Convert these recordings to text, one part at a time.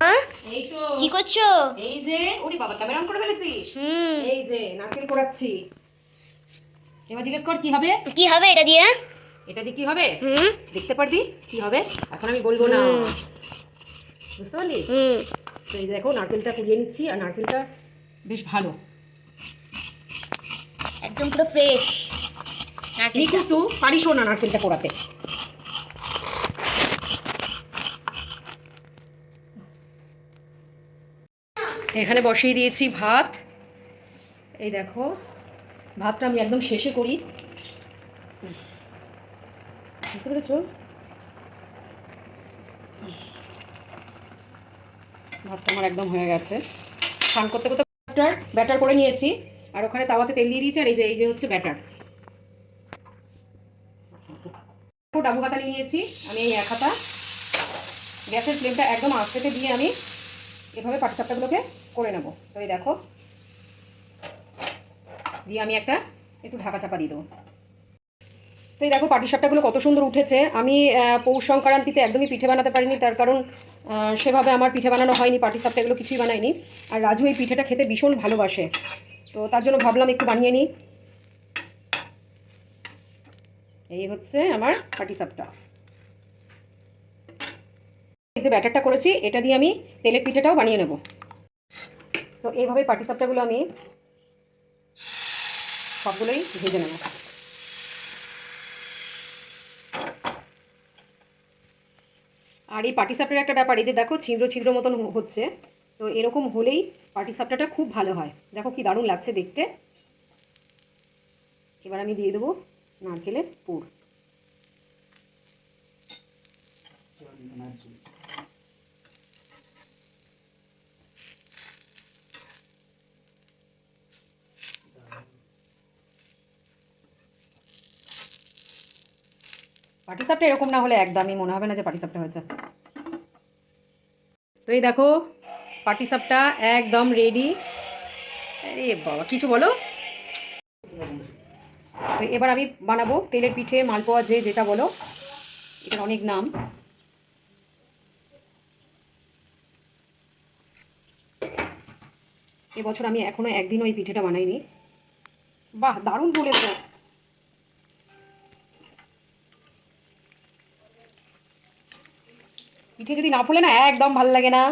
এই তো। কি করছ? এই যে ওরে বাবা ক্যামেরা অন করে ফেলেছিস হুম। এই যে নারকেল কোড়াচ্ছি এবার জিজ্ঞেস কর কি হবে? কি হবে এটা দিয়ে? এটা দিয়ে কি হবে? হুম। দেখতে পারবি কি হবে? এখন আমি বলব না। বুঝতে পারলি? হুম। তো এই দেখো নারকেলটা কুড়িয়ে নিচ্ছি আর নারকেলটা বেশ ভালো। একদম পুরো ফ্রেশ নিকু একটু পারিসও না নারকেলটা কোড়াতে এখানে বসিয়ে দিয়েছি ভাত। এই দেখো, ভাতটা আমি একদম শেষে করি। বুঝতে পেরেছ? ভাতটা আমার একদম হয়ে গেছে। স্নান করতে করতে ব্যাটার ব্যাটার করে নিয়েছি। আর ওখানে তাওয়াতে তেল দিয়ে দিয়েছি, আর এই যে এই যে হচ্ছে ব্যাটার। ডাবু হাতা নিয়ে নিয়েছি, আমি এই এক হাতা। গ্যাসের ফ্লেমটা একদম আস্তেতে দিয়ে আমি এভাবে পাটিসাপটাগুলোকে করে নেব। তো এই দেখো। দিয়ে আমি একটা একটু ঢাকা চাপা দিয়ে দেবো। তো এই দেখো পাটিসাপটাগুলো কত সুন্দর উঠেছে। আমি পৌষ সংক্রান্তিতে একদমই পিঠে বানাতে পারিনি, তার কারণ সেভাবে আমার পিঠে বানানো হয়নি পাটিসাপটা এগুলো কিছুই বানাইনি। আর রাজু এই পিঠেটা খেতে ভীষণ ভালোবাসে। তো তার জন্য ভাবলাম একটু বানিয়ে নিই। এই হচ্ছে আমার পাটিসাপটা। এই যে ব্যাটারটা করেছি, এটা দিয়ে আমি তেলের পিঠেটাও বানিয়ে নেব। তো এইভাবে পাটিসাপটাগুলো আমি সবগুলোই ভেজে নেব। আর এই পাটিসাপটার একটা ব্যাপার, এই যে দেখো ছিদ্র ছিদ্র মতন হচ্ছে, তো এরকম হলেই পাটিসাপটাটা খুব ভালো হয়। দেখো কি দারুণ লাগছে দেখতে। এবার আমি দিয়ে দেবো নারকেলের পুর। পাটিসাপটা এরকম না হলে একদমই মনে হবে না যে পাটিসাপটা হয়েছে। তো এই দেখো, পাটিসাপটা একদম রেডি আরে বাবা, কিছু বলো? তো এবার আমি বানাবো তেলের পিঠে মালপোয়া যে যেটা বলো, এটার অনেক নাম। এবছর আমি এখনও একদিন ওই পিঠেটা বানাইনি। বাহ, দারুণ বলেছ। পিঠে যদি না ফুলে না, একদম ভালো লাগে না।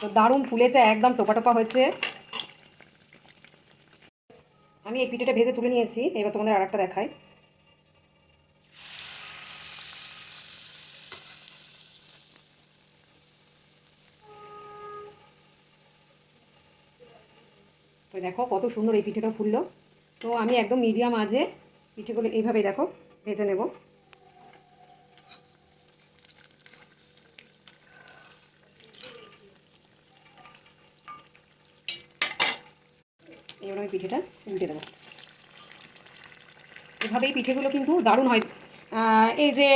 তো দারুণ ফুলেছে, একদম টোপা টোপা হয়েছে। আমি এই পিঠেটা ভেজে তুলে নিয়েছি, এবার তোমাদের আর একটা দেখাই। তো দেখো কত সুন্দর এই পিঠেটা ফুললো। তো আমি একদম মিডিয়াম আজে পিঠেগুলো এইভাবেই দেখো, ভেজে নেব। এবার আমি পিঠেটা উল্টে দেবো। এভাবেই পিঠেগুলো কিন্তু দারুণ হয়। এই যে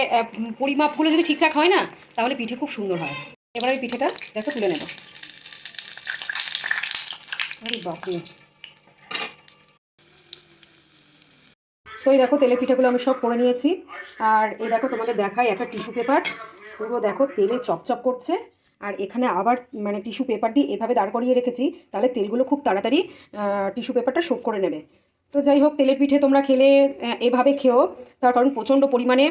পরিমাপগুলো যদি ঠিকঠাক হয় না, তাহলে পিঠে খুব সুন্দর হয়। এবার আমি পিঠেটা দেখো তুলে নেব। তো এই দেখো, তেলের পিঠেগুলো আমি সব করে নিয়েছি। আর এই দেখো তোমাদের দেখাই একটা টিস্যু পেপার। পুরো দেখো, তেলে চপচপ করছে। আর এখানে আবার মানে টিস্যু পেপার দিয়ে এভাবে দাঁড় করিয়ে রেখেছি তাহলে তেলগুলো খুব তাড়াতাড়ি টিস্যু পেপারটা শোক করে নেবে। তো যাই হোক তেলের পিঠে তোমরা খেলে এভাবে খেও। তার কারণ প্রচণ্ড পরিমাণে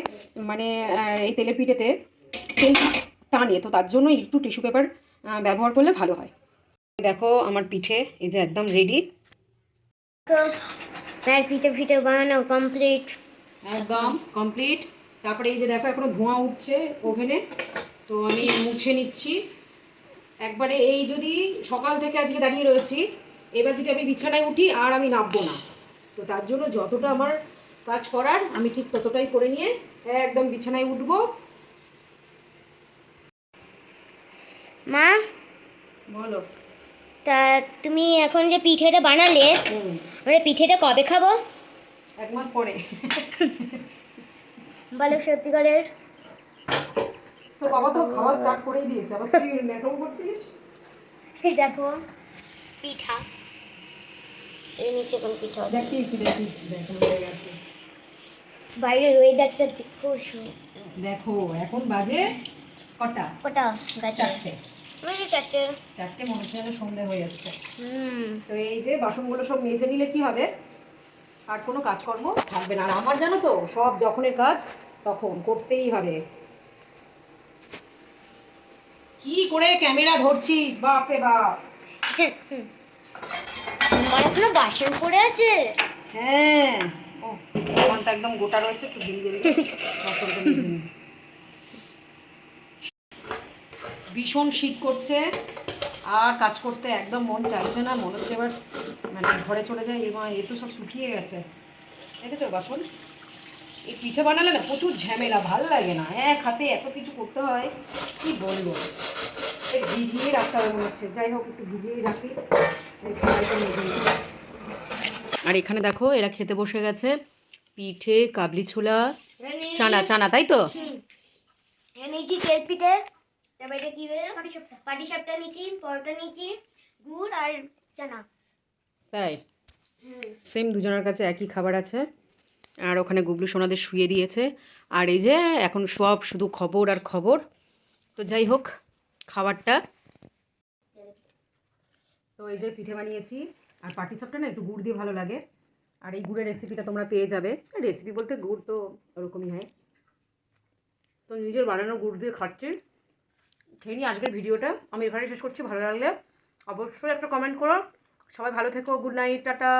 মানে এই তেলের পিঠেতে তেল টানে তো তার জন্য একটু টিস্যু পেপার ব্যবহার করলে ভালো হয়। দেখো আমার পিঠে এই যে একদম রেডি প্যার পিঠে পিঠে বানানো কমপ্লিট একদম কমপ্লিট তারপরে এই যে দেখো এখনও ধোঁয়া উঠছে ওভেনে। তো আমি মুছে নিচ্ছি। একবারে এই যদি সকাল থেকে আজকে দাঁড়িয়ে রয়েছি এবার যদি আমি বিছানায় উঠি আর আমি নামবো না। তো তার জন্য যতটা আমার কাজ করার আমি ঠিক ততটাই করে নিয়ে একদম বিছানায় উঠব। মা? বলো। তা তুমি এখন যে পিঠেটা বানালে আমরা পিঠেটা কবে খাব? এক মাস পরে। বলো সত্যিকারের। তো বাবা তো খাওয়া স্টার্ট করেই দিয়েছে আবার তুই নেটও করছিস এই দেখো পিঠা। এই নিচে কোন পিঠা আছে। দেখিয়েছি দেখিয়েছি দেখো হয়ে গেছে। বাইরের ওয়েদারটা দেখো দেখো এখন বাজে কটা? গাছে। চারটে। চারটে। চারটে মনে হচ্ছে যেন সন্ধে হয়ে যাচ্ছে হুম। তো এই যে বাসনগুলো সব মেজে নিলে কি হবে? আর কোনো কাজকর্ম থাকবে না। আর আমার জানো তো সব যখনের কাজ তখন করতেই হবে। কি করে ক্যামেরা ধরছিস? বাপরে বাপ। আমার এখনও বাসন পড়ে আছে। হ্যাঁ। ও সাবানটা একদম গোটা রয়েছে একটু মেজে নিই। ভীষণ শীত করছে আর কাজ করতে একদম মন চাইছে না মনে হচ্ছে এবার মানে ঘরে চলে যায় এবং এ তো সব শুকিয়ে গেছে। দেখেছ বাসন? এই পিঠে বানালে না প্রচুর ঝামেলা ভালো লাগে না। এক হাতে এত কিছু করতে হয় কি বলব? ভিজিয়ে রাখতে হবে মনে হচ্ছে। যাই হোক একটু ভিজিয়ে রাখি। আর এখানে দেখো এরা খেতে বসে গেছে। পিঠে কাবলি ছোলা চানা চানা তাই তো? নিয়েছি তেল পিঠে? তারপরে এটা কি বলে? পাটি সাপটা পাটি সাপটা নিয়েছি পরোটা নিয়েছি গুড় আর চানা। তাই? সেম দুজনের কাছে একই খাবার আছে। আর ওখানে গুগলু সোনাদের শুয়ে দিয়েছে। আর এই যে এখন সব শুধু খবর আর খবর। তো যাই হোক খাবারটা। তো এই যে পিঠে বানিয়েছি, আর পাটি সাপটা না একটু গুড় দিয়ে ভালো লাগে। আর এই গুড়ের রেসিপিটা তোমরা পেয়ে যাবে। রেসিপি বলতে গুড় তো ওরকমই হয়। তো নিজের বানানো গুড় দিয়ে খাচ্ছি। খেয়ে নিই আজকের ভিডিওটা আমি এখানে শেষ করছি। ভালো লাগলে অবশ্যই একটা কমেন্ট করো। সবাই ভালো থেকো। Good night tata.